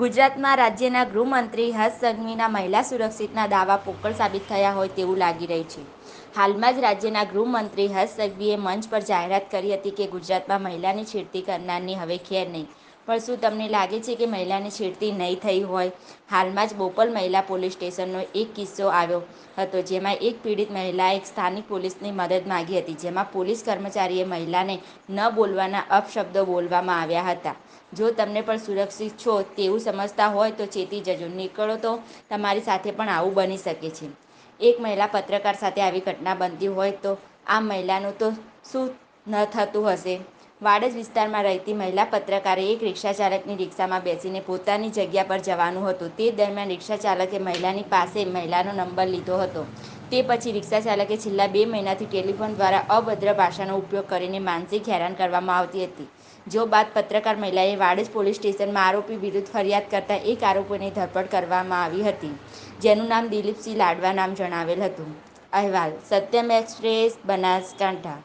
ગુજરાતમાં રાજ્યના ગૃહમંત્રી હર્ષ સંઘવીના મહિલા સુરક્ષિતના દાવા પોકળ સાબિત થયા હોય તેવું લાગી રહ્યું છે. હાલમાં જ રાજ્યના ગૃહમંત્રી હર્ષ સંઘવીએ મંચ પર જાહેરાત કરી હતી કે ગુજરાતમાં મહિલાની છેડતી કરનારની હવે ખેર નહીં. પણ શું તમને લાગે છે કે મહિલાને છેડતી નહીં થઈ હોય? હાલમાં જ બોપલ મહિલા પોલીસ સ્ટેશનનો એક કિસ્સો આવ્યો હતો, જેમાં એક પીડિત મહિલાએ સ્થાનિક પોલીસની મદદ માંગી હતી, જેમાં પોલીસ કર્મચારીએ મહિલાને ન બોલવાના અપશબ્દો બોલવામાં આવ્યા હતા. જો તમને પણ સુરક્ષિત છો તેવું સમજતા હોય તો ચેતી જજો, નીકળો તો તમારી સાથે પણ આવું બની શકે છે. એક મહિલા પત્રકાર સાથે આવી ઘટના બનતી હોય તો આ મહિલાનું તો શું ન થતું હશે? વાડજ વિસ્તારમાં રહેતી મહિલા પત્રકારે એક રિક્ષા ચાલકની રિક્ષામાં બેસીને પોતાની જગ્યા પર જવાનું હતું. તે દરમિયાન રિક્ષા ચાલકે મહિલાની પાસે મહિલાનો નંબર લીધો હતો. તે પછી રિક્ષા ચાલકે છેલ્લા બે મહિનાથી ટેલિફોન દ્વારા અભદ્ર ભાષાનો ઉપયોગ કરીને માનસિક હેરાન કરવામાં આવતી હતી. જો બાદ પત્રકાર મહિલાએ વાડજ પોલીસ સ્ટેશનમાં આરોપી વિરુદ્ધ ફરિયાદ કરતા એક આરોપીની ધરપકડ કરવામાં આવી હતી, જેનું નામ દિલીપસિંહ લાડવા નામ જણાવેલ હતું. અહેવાલ, સત્યમ એક્સપ્રેસ, બનાસકાંઠા.